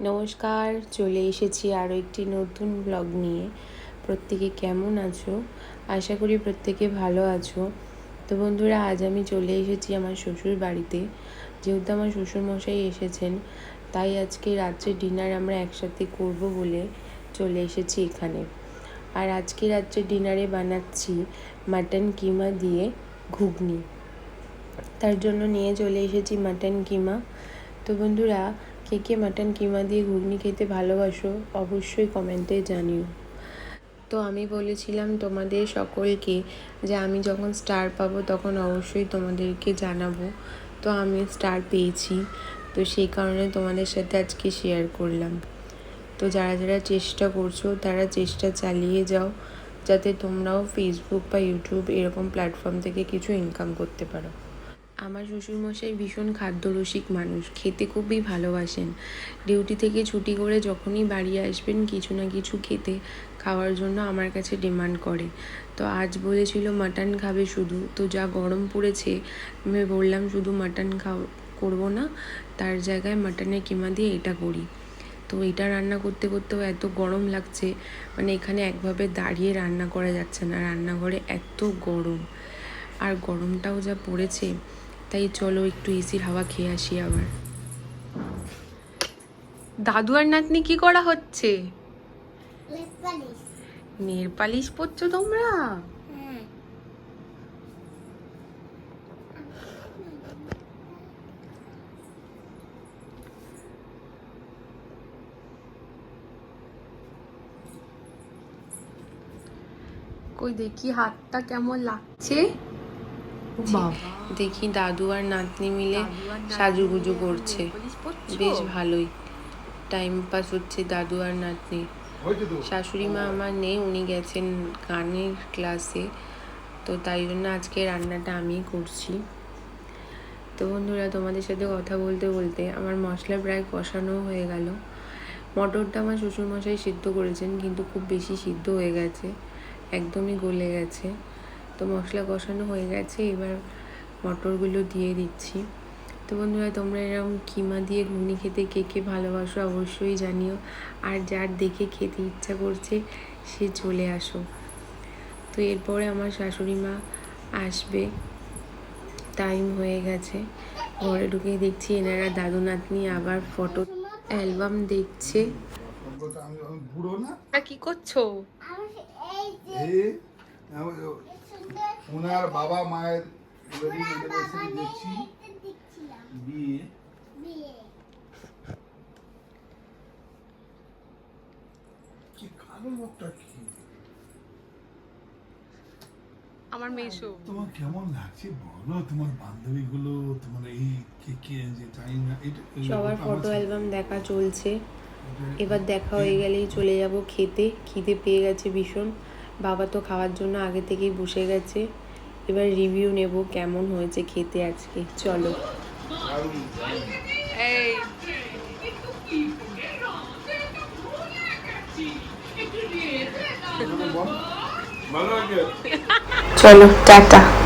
নমস্কার, চলে এসেছি আরও একটি নতুন ব্লগ নিয়ে। প্রত্যেকে কেমন আছো? আশা করি প্রত্যেকে ভালো আছো। তো বন্ধুরা, আজ আমি চলে এসেছি আমার শ্বশুর বাড়িতে। যেহেতু আমার শ্বশুরমশাই এসেছেন, তাই আজকে রাত্রে ডিনার আমরা একসাথে করব বলে চলে এসেছি এখানে। আর আজকে রাত্রে ডিনারে বানাচ্ছি মাটন কিমা দিয়ে ঘুগনি। তার জন্য নিয়ে চলে এসেছি মাটন কিমা। তো বন্ধুরা কে কে মাটন কিমা দিয়ে ঘুগনি খেতে ভালোবাসো, অবশ্যই কমেন্টে জানিও। তো আমি বলেছিলাম তোমাদের সকলকে যে আমি যখন স্টার পাবো তখন অবশ্যই তোমাদেরকে জানাব। তো আমি স্টার পেয়েছি। তো সেই কারণে তোমাদের সাথে আজকে শেয়ার করলাম। তো যারা যারা চেষ্টা করছ তারা চেষ্টা চালিয়ে যাও, যাতে তোমরাও ফেসবুক বা ইউটিউব এরকম প্ল্যাটফর্ম থেকে কিছু ইনকাম করতে পারো। আমার শ্বশুরমশাই ভীষণ খাদ্যরসিক মানুষ, খেতে খুবই ভালোবাসেন। ডিউটি থেকে ছুটি করে যখনই বাড়ি আসবেন, কিছু না কিছু খেতে, খাওয়ার জন্য আমার কাছে ডিমান্ড করে। তো আজ বলেছিল, মাটন খাবে শুধু। তো যা গরম পড়েছে, আমি বললাম, শুধু মাটন খাও, করব না, তার জায়গায় মাটনের কিমা দিয়ে এটা করি। তো এটা রান্না করতে করতেও এত গরম লাগছে মানে এখানে একভাবে দাঁড়িয়ে রান্না করা যাচ্ছে না, রান্নাঘরে এত গরম। আর গরমটাও যা পড়েছে তাই চলো একটু এসির হাওয়া খেয়ে আসি আবার। দাদু আর নাতনি কি করা হচ্ছে? নেল পালিশ পরছো তোমরা? কই দেখি, হাতটা কেমন লাগছে? দেখি দাদু আর নাতনি মিলে সাজুগুজু করছে। বেশ ভালোই। টাইম পাস হচ্ছে দাদু আর নাতনি শাশুড়ি মা আমার নেই উনি গেছেন গানের ক্লাসে। তো তাই জন্য আজকে রান্নাটা আমি করছি। তো বন্ধুরা তোমাদের সাথে কথা বলতে বলতে আমার মশলা প্রায় কষানো হয়ে গেল। মটরটা আমার শ্বশুরমশাই সিদ্ধ করেছেন কিন্তু খুব বেশি সিদ্ধ হয়ে গেছে। একদমই গলে গেছে। তো মশলা কষানো হয়ে গেছে এবার মটরগুলো দিয়ে দিচ্ছি। তো বন্ধুরা তোমরা এরকম কিমা দিয়ে ঘুগনি খেতে কে কে ভালোবাসো অবশ্যই জানিও। আর যার দেখে খেতে ইচ্ছা করছে সে চলে আসো। তো এরপরে আমার শাশুড়ি মা আসবে। টাইম হয়ে গেছে। ঘরে ঢুকে দেখছি এনারা দাদু নাতনি আবার ফটো অ্যালবাম দেখছে। কি করছ? ওনার বাবা মায়ের wedding anniversary দেখছি বিয়ে। কি কালো লোকটা কি? আমার মেশো তোমার কেমন লাগছে বলো? তোমার বান্ধবী গুলো তোমার এই কে কে যে জানি না এটা সবার ফটো অ্যালবাম দেখা চলছে। এবার দেখা হয়ে। গেলেই চলে যাব খেতে। খিদে পেয়ে গেছে ভীষণ। বাবা তো খাওয়ার জন্য আগে থেকেই বসে গেছে। এবার রিভিউ নেব কেমন হয়েছে খেতে আজকে। চলো। এই। চলো টাটা।